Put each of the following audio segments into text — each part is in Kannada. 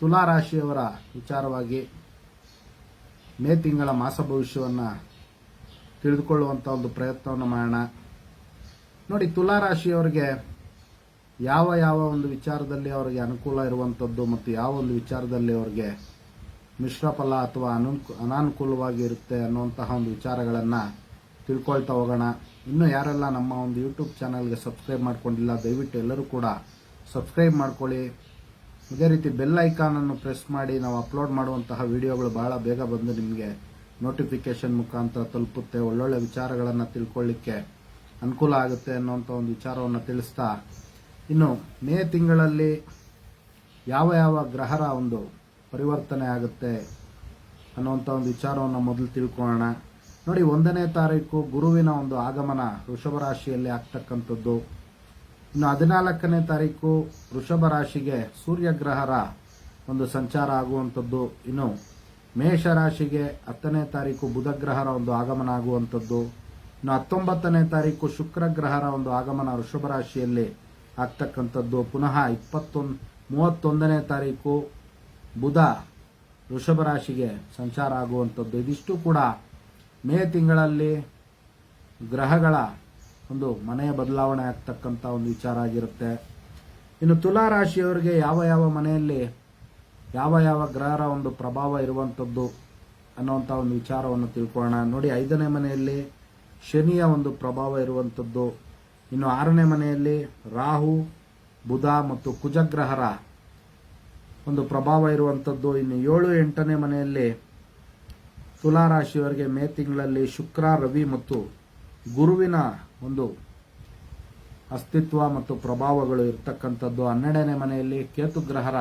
ತುಲಾ ರಾಶಿಯವರ ವಿಚಾರವಾಗಿ ಮೇ ತಿಂಗಳ ಮಾಸ ಭವಿಷ್ಯವನ್ನು ತಿಳಿದುಕೊಳ್ಳುವಂಥ ಒಂದು ಪ್ರಯತ್ನವನ್ನು ಮಾಡೋಣ. ನೋಡಿ ತುಲಾ ರಾಶಿಯವರಿಗೆ ಯಾವ ಯಾವ ಒಂದು ವಿಚಾರದಲ್ಲಿ ಅವರಿಗೆ ಅನುಕೂಲ ಇರುವಂಥದ್ದು ಮತ್ತು ಯಾವ ಒಂದು ವಿಚಾರದಲ್ಲಿ ಅವರಿಗೆ ಮಿಶ್ರ ಫಲ ಅಥವಾ ಅನಾನುಕೂಲವಾಗಿ ಇರುತ್ತೆ ಅನ್ನುವಂತಹ ಒಂದು ವಿಚಾರಗಳನ್ನು ತಿಳ್ಕೊಳ್ತಾ ಹೋಗೋಣ. ಇನ್ನೂ ಯಾರೆಲ್ಲ ನಮ್ಮ ಒಂದು ಯೂಟ್ಯೂಬ್ ಚಾನಲ್ಗೆ ಸಬ್ಸ್ಕ್ರೈಬ್ ಮಾಡ್ಕೊಂಡಿಲ್ಲ, ದಯವಿಟ್ಟು ಎಲ್ಲರೂ ಕೂಡ ಸಬ್ಸ್ಕ್ರೈಬ್ ಮಾಡ್ಕೊಳ್ಳಿ. ಇದೇ ರೀತಿ ಬೆಲ್ ಐಕಾನನ್ನು ಪ್ರೆಸ್ ಮಾಡಿ ನಾವು ಅಪ್ಲೋಡ್ ಮಾಡುವಂತಹ ವಿಡಿಯೋಗಳು ಬಹಳ ಬೇಗ ಬಂದು ನಿಮಗೆ ನೋಟಿಫಿಕೇಶನ್ ಮುಖಾಂತರ ತಲುಪುತ್ತೆ. ಒಳ್ಳೊಳ್ಳೆ ವಿಚಾರಗಳನ್ನು ತಿಳ್ಕೊಳ್ಳಿಕ್ಕೆ ಅನುಕೂಲ ಆಗುತ್ತೆ ಅನ್ನುವಂಥ ಒಂದು ವಿಚಾರವನ್ನು ತಿಳಿಸ್ತಾ. ಇನ್ನು ಮೇ ತಿಂಗಳಲ್ಲಿ ಯಾವ ಯಾವ ಗ್ರಹರ ಒಂದು ಪರಿವರ್ತನೆ ಆಗುತ್ತೆ ಅನ್ನುವಂಥ ಒಂದು ವಿಚಾರವನ್ನು ಮೊದಲು ತಿಳ್ಕೊಳ್ಳೋಣ. ನೋಡಿ ಒಂದನೇ ತಾರೀಕು ಗುರುವಿನ ಒಂದು ಆಗಮನ, ವೃಷಭ ರಾಶಿಯಲ್ಲಿ ಆಗ್ತಕ್ಕಂಥದ್ದು. ಇನ್ನು ಹದಿನಾಲ್ಕನೇ ತಾರೀಕು ವೃಷಭ ರಾಶಿಗೆ ಸೂರ್ಯಗ್ರಹರ ಒಂದು ಸಂಚಾರ ಆಗುವಂಥದ್ದು. ಇನ್ನು ಮೇಷ ರಾಶಿಗೆ ಹತ್ತನೇ ತಾರೀಕು ಬುಧ ಗ್ರಹರ ಒಂದು ಆಗಮನ ಆಗುವಂಥದ್ದು. ಇನ್ನು ಹತ್ತೊಂಬತ್ತನೇ ತಾರೀಕು ಶುಕ್ರ ಗ್ರಹರ ಒಂದು ಆಗಮನ ವೃಷಭ ರಾಶಿಯಲ್ಲಿ ಆಗ್ತಕ್ಕಂಥದ್ದು. ಪುನಃ ಇಪ್ಪತ್ತೊಂದು ಮೂವತ್ತೊಂದನೇ ತಾರೀಕು ಬುಧ ವೃಷಭ ರಾಶಿಗೆ ಸಂಚಾರ ಆಗುವಂಥದ್ದು. ಇದಿಷ್ಟು ಕೂಡ ಮೇ ತಿಂಗಳಲ್ಲಿ ಗ್ರಹಗಳ ಒಂದು ಮನೆಯ ಬದಲಾವಣೆ ಆಗ್ತಕ್ಕಂಥ ಒಂದು ವಿಚಾರ ಆಗಿರುತ್ತೆ. ಇನ್ನು ತುಲಾ ರಾಶಿಯವರಿಗೆ ಯಾವ ಯಾವ ಮನೆಯಲ್ಲಿ ಯಾವ ಯಾವ ಗ್ರಹರ ಒಂದು ಪ್ರಭಾವ ಇರುವಂಥದ್ದು ಅನ್ನುವಂಥ ಒಂದು ವಿಚಾರವನ್ನು ತಿಳ್ಕೊಳ್ಳೋಣ. ನೋಡಿ, ಐದನೇ ಮನೆಯಲ್ಲಿ ಶನಿಯ ಒಂದು ಪ್ರಭಾವ ಇರುವಂಥದ್ದು ಇನ್ನು ಆರನೇ ಮನೆಯಲ್ಲಿ ರಾಹು, ಬುಧ ಮತ್ತು ಕುಜಗ್ರಹರ ಒಂದು ಪ್ರಭಾವ ಇರುವಂಥದ್ದು ಇನ್ನು ಏಳು, ಎಂಟನೇ ಮನೆಯಲ್ಲಿ ತುಲಾ ರಾಶಿಯವರಿಗೆ ಮೇ ತಿಂಗಳಲ್ಲಿ ಶುಕ್ರ, ರವಿ ಮತ್ತು ಗುರುವಿನ ಒಂದು ಅಸ್ತಿತ್ವ ಮತ್ತು ಪ್ರಭಾವಗಳು ಇರತಕ್ಕಂಥದ್ದು. ಹನ್ನೆರಡನೇ ಮನೆಯಲ್ಲಿ ಕೇತು ಗ್ರಹರ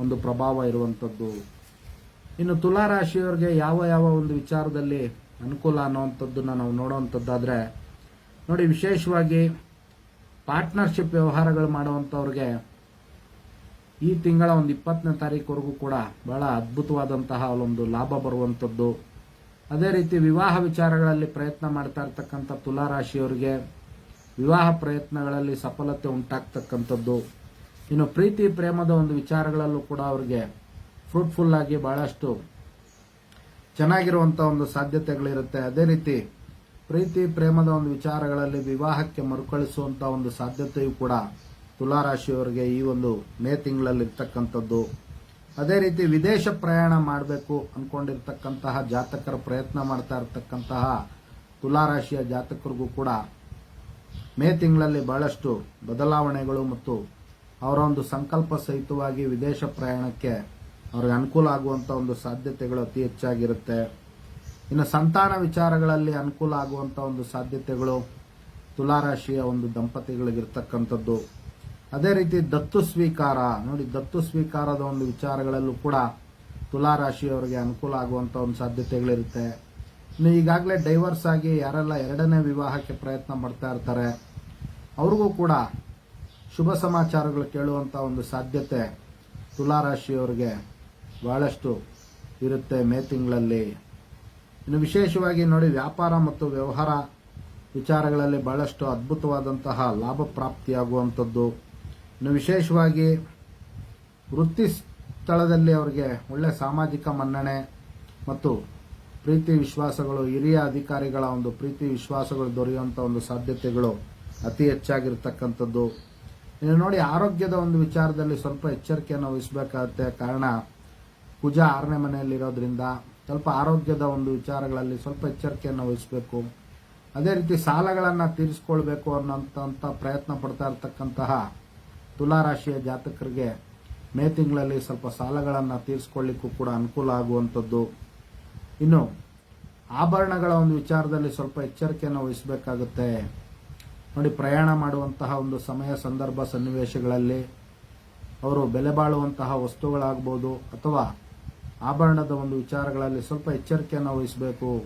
ಒಂದು ಪ್ರಭಾವ ಇರುವಂಥದ್ದು. ಇನ್ನು ತುಲಾ ರಾಶಿಯವರಿಗೆ ಯಾವ ಯಾವ ಒಂದು ವಿಚಾರದಲ್ಲಿ ಅನುಕೂಲ ಅನ್ನುವಂಥದ್ದನ್ನು ನಾವು ನೋಡುವಂಥದ್ದಾದರೆ, ನೋಡಿ, ವಿಶೇಷವಾಗಿ ಪಾರ್ಟ್ನರ್ಶಿಪ್ ವ್ಯವಹಾರಗಳು ಮಾಡುವಂಥವ್ರಿಗೆ ಈ ತಿಂಗಳ ಒಂದು ಇಪ್ಪತ್ತನೇ ತಾರೀಕುವರೆಗೂ ಕೂಡ ಬಹಳ ಅದ್ಭುತವಾದಂತಹ ಒಂದು ಲಾಭ ಬರುವಂಥದ್ದು. ಅದೇ ರೀತಿ ವಿವಾಹ ವಿಚಾರಗಳಲ್ಲಿ ಪ್ರಯತ್ನ ಮಾಡ್ತಾ ಇರ್ತಕ್ಕಂಥ ತುಲಾ ರಾಶಿಯವರಿಗೆ ವಿವಾಹ ಪ್ರಯತ್ನಗಳಲ್ಲಿ ಸಫಲತೆ ಉಂಟಾಗ್ತಕ್ಕಂಥದ್ದು. ಇನ್ನು ಪ್ರೀತಿ, ಪ್ರೇಮದ ಒಂದು ವಿಚಾರಗಳಲ್ಲೂ ಕೂಡ ಅವರಿಗೆ ಫ್ರೂಟ್ಫುಲ್ ಆಗಿ ಬಹಳಷ್ಟು ಚೆನ್ನಾಗಿರುವಂಥ ಒಂದು ಸಾಧ್ಯತೆಗಳಿರುತ್ತೆ. ಅದೇ ರೀತಿ ಪ್ರೀತಿ, ಪ್ರೇಮದ ಒಂದು ವಿಚಾರಗಳಲ್ಲಿ ವಿವಾಹಕ್ಕೆ ಮರುಕಳಿಸುವಂಥ ಒಂದು ಸಾಧ್ಯತೆಯೂ ಕೂಡ ತುಲಾ ರಾಶಿಯವರಿಗೆ ಈ ಒಂದು ಮೇ ತಿಂಗಳಲ್ಲಿ ಇರ್ತಕ್ಕಂಥದ್ದು. ಅದೇ ರೀತಿ ವಿದೇಶ ಪ್ರಯಾಣ ಮಾಡಬೇಕು ಅಂದ್ಕೊಂಡಿರ್ತಕ್ಕಂತಹ ಜಾತಕರ ಪ್ರಯತ್ನ ಮಾಡ್ತಾ ಇರತಕ್ಕಂತಹ ತುಲಾ ರಾಶಿಯ ಜಾತಕರಿಗೂ ಕೂಡ ಮೇ ತಿಂಗಳಲ್ಲಿ ಬಹಳಷ್ಟು ಬದಲಾವಣೆಗಳು ಮತ್ತು ಅವರ ಒಂದು ಸಂಕಲ್ಪ ಸಹಿತವಾಗಿ ವಿದೇಶ ಪ್ರಯಾಣಕ್ಕೆ ಅವ್ರಿಗೆ ಅನುಕೂಲ ಆಗುವಂಥ ಒಂದು ಸಾಧ್ಯತೆಗಳು ಅತಿ ಹೆಚ್ಚಾಗಿರುತ್ತೆ. ಇನ್ನು ಸಂತಾನ ವಿಚಾರಗಳಲ್ಲಿ ಅನುಕೂಲ ಆಗುವಂಥ ಒಂದು ಸಾಧ್ಯತೆಗಳು ತುಲಾರಾಶಿಯ ಒಂದು ದಂಪತಿಗಳಿಗಿರ್ತಕ್ಕಂಥದ್ದು. ಅದೇ ರೀತಿ ದತ್ತು ಸ್ವೀಕಾರ, ನೋಡಿ, ದತ್ತು ಸ್ವೀಕಾರದ ಒಂದು ವಿಚಾರಗಳಲ್ಲೂ ಕೂಡ ತುಲಾರಾಶಿಯವರಿಗೆ ಅನುಕೂಲ ಆಗುವಂಥ ಒಂದು ಸಾಧ್ಯತೆಗಳಿರುತ್ತೆ. ಇನ್ನು ಈಗಾಗಲೇ ಡೈವರ್ಸ್ ಆಗಿ ಯಾರೆಲ್ಲ ಎರಡನೇ ವಿವಾಹಕ್ಕೆ ಪ್ರಯತ್ನ ಮಾಡ್ತಾ ಇರ್ತಾರೆ, ಅವ್ರಿಗೂ ಕೂಡ ಶುಭ ಸಮಾಚಾರಗಳು ಕೇಳುವಂಥ ಒಂದು ಸಾಧ್ಯತೆ ತುಲಾರಾಶಿಯವರಿಗೆ ಬಹಳಷ್ಟು ಇರುತ್ತೆ ಮೇ ತಿಂಗಳಲ್ಲಿ. ಇನ್ನು ವಿಶೇಷವಾಗಿ ನೋಡಿ, ವ್ಯಾಪಾರ ಮತ್ತು ವ್ಯವಹಾರ ವಿಚಾರಗಳಲ್ಲಿ ಬಹಳಷ್ಟು ಅದ್ಭುತವಾದಂತಹ ಲಾಭ ಪ್ರಾಪ್ತಿಯಾಗುವಂಥದ್ದು. ವಿಶೇಷವಾಗಿ ವೃತ್ತಿ ಸ್ಥಳದಲ್ಲಿ ಅವರಿಗೆ ಒಳ್ಳೆ ಸಾಮಾಜಿಕ ಮನ್ನಣೆ ಮತ್ತು ಪ್ರೀತಿ ವಿಶ್ವಾಸಗಳು, ಹಿರಿಯ ಅಧಿಕಾರಿಗಳ ಒಂದು ಪ್ರೀತಿ ವಿಶ್ವಾಸಗಳು ದೊರೆಯುವಂಥ ಒಂದು ಸಾಧ್ಯತೆಗಳು ಅತಿ ಹೆಚ್ಚಾಗಿರ್ತಕ್ಕಂಥದ್ದು. ಇನ್ನು ನೋಡಿ, ಆರೋಗ್ಯದ ಒಂದು ವಿಚಾರದಲ್ಲಿ ಸ್ವಲ್ಪ ಎಚ್ಚರಿಕೆಯನ್ನು ವಹಿಸಬೇಕಾಗುತ್ತೆ ಕಾರಣ ಕುಜ ಆರನೇ ಮನೆಯಲ್ಲಿರೋದ್ರಿಂದ ಸ್ವಲ್ಪ ಆರೋಗ್ಯದ ಒಂದು ವಿಚಾರಗಳಲ್ಲಿ ಸ್ವಲ್ಪ ಎಚ್ಚರಿಕೆಯನ್ನು ವಹಿಸಬೇಕು. ಅದೇ ರೀತಿ ಸಾಲಗಳನ್ನು ತೀರಿಸ್ಕೊಳ್ಬೇಕು ಅನ್ನೋಂಥ ಪ್ರಯತ್ನ ಪಡ್ತಾ ಇರತಕ್ಕಂತಹ ತುಲಾರಾಶಿಯ ಜಾತಕರಿಗೆ ಮೇ ತಿಂಗಳಲ್ಲಿ ಸ್ವಲ್ಪ ಸಾಲಗಳನ್ನು ತೀರಿಸ್ಕೊಳ್ಳಿಕ್ಕೂ ಕೂಡ ಅನುಕೂಲ ಆಗುವಂಥದ್ದು. ಇನ್ನು, ಆಭರಣಗಳ ಒಂದು ವಿಚಾರದಲ್ಲಿ ಸ್ವಲ್ಪ ಎಚ್ಚರಿಕೆಯನ್ನು ವಹಿಸಬೇಕಾಗುತ್ತೆ. ನೋಡಿ, ಪ್ರಯಾಣ ಮಾಡುವಂತಹ ಒಂದು ಸಮಯ ಸಂದರ್ಭ ಸನ್ನಿವೇಶಗಳಲ್ಲಿ ಅವರು ಬೆಲೆ ಬಾಳುವಂತಹ ವಸ್ತುಗಳಾಗ್ಬೋದು ಅಥವಾ ಆಭರಣದ ಒಂದು ವಿಚಾರಗಳಲ್ಲಿ ಸ್ವಲ್ಪ ಎಚ್ಚರಿಕೆಯನ್ನು ವಹಿಸಬೇಕು.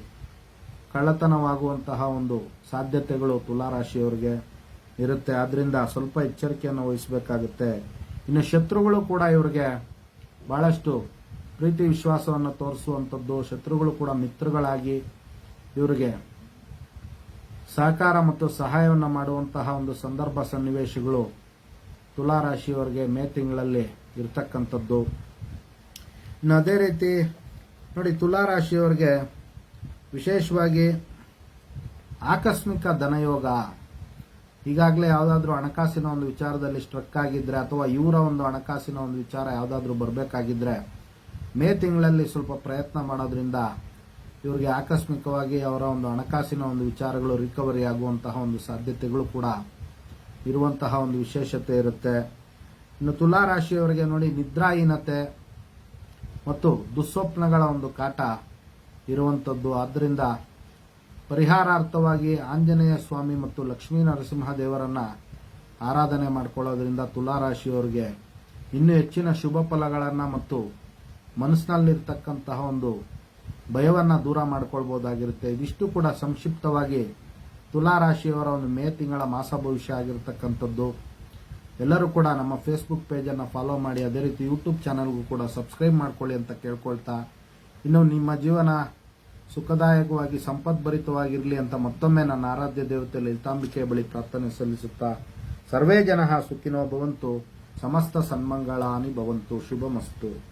ಕಳ್ಳತನವಾಗುವಂತಹ ಒಂದು ಸಾಧ್ಯತೆಗಳು ತುಲಾರಾಶಿಯವರಿಗೆ. ಇರುತ್ತೆ. ಆದ್ರಿಂದ ಸ್ವಲ್ಪ ಎಚ್ಚರಿಕೆಯನ್ನು ವಹಿಸಬೇಕಾಗುತ್ತೆ. ಇನ್ನು ಶತ್ರುಗಳು ಕೂಡ ಇವರಿಗೆ ಬಹಳಷ್ಟು ಪ್ರೀತಿ ವಿಶ್ವಾಸವನ್ನು ತೋರಿಸುವಂಥದ್ದು. ಶತ್ರುಗಳು ಕೂಡ ಮಿತ್ರಗಳಾಗಿ ಇವರಿಗೆ ಸಹಕಾರ ಮತ್ತು ಸಹಾಯವನ್ನು ಮಾಡುವಂತಹ ಒಂದು ಸಂದರ್ಭ ಸನ್ನಿವೇಶಗಳು ತುಲಾರಾಶಿಯವರಿಗೆ ಮೇ ತಿಂಗಳಲ್ಲಿ ಇರತಕ್ಕಂಥದ್ದು. ಇನ್ನು ಅದೇ ರೀತಿ ನೋಡಿ ತುಲಾರಾಶಿಯವರಿಗೆ ವಿಶೇಷವಾಗಿ ಆಕಸ್ಮಿಕ ಧನಯೋಗ. ಈಗಾಗಲೇ ಯಾವುದಾದ್ರೂ ಹಣಕಾಸಿನ ಒಂದು ವಿಚಾರದಲ್ಲಿ ಸ್ಟ್ರಕ್ ಆಗಿದ್ರೆ ಅಥವಾ ಇವರ ಒಂದು ಹಣಕಾಸಿನ ಒಂದು ವಿಚಾರ ಯಾವುದಾದ್ರೂ ಬರಬೇಕಾಗಿದ್ರೆ ಮೇ ತಿಂಗಳಲ್ಲಿ ಸ್ವಲ್ಪ ಪ್ರಯತ್ನ ಮಾಡೋದ್ರಿಂದ ಇವರಿಗೆ ಆಕಸ್ಮಿಕವಾಗಿ ಅವರ ಒಂದು ಹಣಕಾಸಿನ ಒಂದು ವಿಚಾರಗಳು ರಿಕವರಿ ಆಗುವಂತಹ ಒಂದು ಸಾಧ್ಯತೆಗಳು ಕೂಡ ಇರುವಂತಹ ಒಂದು ವಿಶೇಷತೆ ಇರುತ್ತೆ. ಇನ್ನು ತುಲಾ ರಾಶಿಯವರಿಗೆ ನೋಡಿ ನಿದ್ರಾಹೀನತೆ ಮತ್ತು ದುಸ್ವಪ್ನಗಳ ಒಂದು ಕಾಟ ಇರುವಂಥದ್ದು ಆದ್ದರಿಂದ ಪರಿಹಾರಾರ್ಥವಾಗಿ ಆಂಜನೇಯ ಸ್ವಾಮಿ ಮತ್ತು ಲಕ್ಷ್ಮೀ ನರಸಿಂಹ ದೇವರನ್ನ ಆರಾಧನೆ ಮಾಡಿಕೊಳ್ಳೋದ್ರಿಂದ ತುಲಾ ರಾಶಿಯವರಿಗೆ ಇನ್ನೂ ಹೆಚ್ಚಿನ ಶುಭ ಫಲಗಳನ್ನು ಮತ್ತು ಮನಸ್ಸಿನಲ್ಲಿರ್ತಕ್ಕಂತಹ ಒಂದು ಭಯವನ್ನು ದೂರ ಮಾಡಿಕೊಳ್ಬೋದಾಗಿರುತ್ತೆ. ಇದಿಷ್ಟು ಕೂಡ ಸಂಕ್ಷಿಪ್ತವಾಗಿ ತುಲಾ ರಾಶಿಯವರ ಒಂದು ಮೇ ತಿಂಗಳ ಮಾಸ ಭವಿಷ್ಯ ಆಗಿರತಕ್ಕಂಥದ್ದು. ಎಲ್ಲರೂ ಕೂಡ ನಮ್ಮ ಫೇಸ್ಬುಕ್ ಪೇಜನ್ನು ಫಾಲೋ ಮಾಡಿ. ಅದೇ ರೀತಿ ಯೂಟ್ಯೂಬ್ ಚಾನಲ್ಗೂ ಕೂಡ ಸಬ್ಸ್ಕ್ರೈಬ್ ಮಾಡ್ಕೊಳ್ಳಿ ಅಂತ ಕೇಳ್ಕೊಳ್ತಾ. ಇನ್ನು ನಿಮ್ಮ ಜೀವನ ಸುಖದಾಯಕವಾಗಿ ಸಂಪದ್ಭರಿತವಾಗಿರಲಿ ಅಂತ ಮತ್ತೊಮ್ಮೆ ನನ್ನ ಆರಾಧ್ಯ ದೇವತೆ ಲಲಿತಾಂಬಿಕೆಯ ಬಳಿ ಪ್ರಾರ್ಥನೆ ಸಲ್ಲಿಸುತ್ತಾ, ಸರ್ವೇ ಜನ ಸುಖಿನೋ ಭವಂತು, ಸಮಸ್ತ ಸನ್ಮಂಗಳಾನಿ ಭವಂತು, ಶುಭಮಸ್ತು.